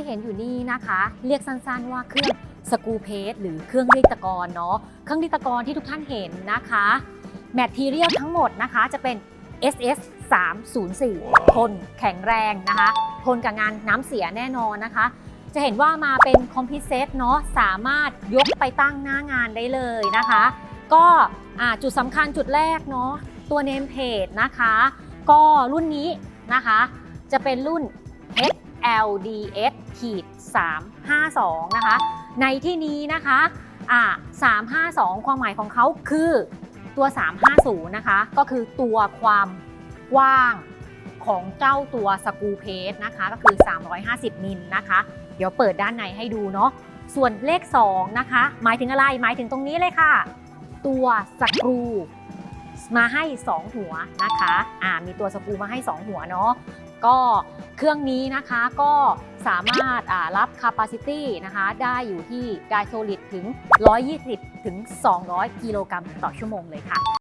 ที่เห็นอยู่นี่นะคะ เรียกสั้นๆว่าเครื่องสกรูเพสหรือเครื่องรีดตะกอนเนาะเครื่องรีดตะกอนที่ทุกท่านเห็นนะคะแมททีเรียลทั้งหมดนะคะจะเป็น SS 304 ทนแข็งแรงนะคะ ทนกับงานน้ำเสียแน่นอนนะคะ จะเห็นว่ามาเป็นคอมพิเซตเนาะสามารถยกไปตั้งหน้างานได้เลยนะคะ ก็อ่าจุดสำคัญจุดแรกเนาะตัวเนมเพจนะคะ ก็รุ่นนี้นะคะ จะเป็นรุ่น lds ขีด352 นะคะ ในที่นี้นะคะอ่า352 ความหมายของเขาคือตัว 350 นะคะ ก็คือตัวความกว้างของเจ้าตัวสกูเพสนะคะ ก็คือ 350 มิลนะคะ เดี๋ยวเปิดด้านในให้ดูเนาะ ส่วนเลข 2 นะคะ หมายถึงอะไร หมายถึงตรงนี้เลยค่ะ ตัวสกรู มาให้ 2 หัวนะคะอ่ามีตัวสกูมาให้ 2 หัวเนาะก็เครื่องนี้นะคะก็สามารถอ่ารับ capacity นะคะได้อยู่ที่ไดโซลิดถึง 120 ถึง 200 กิโลกรัมต่อชั่วโมงเลยค่ะ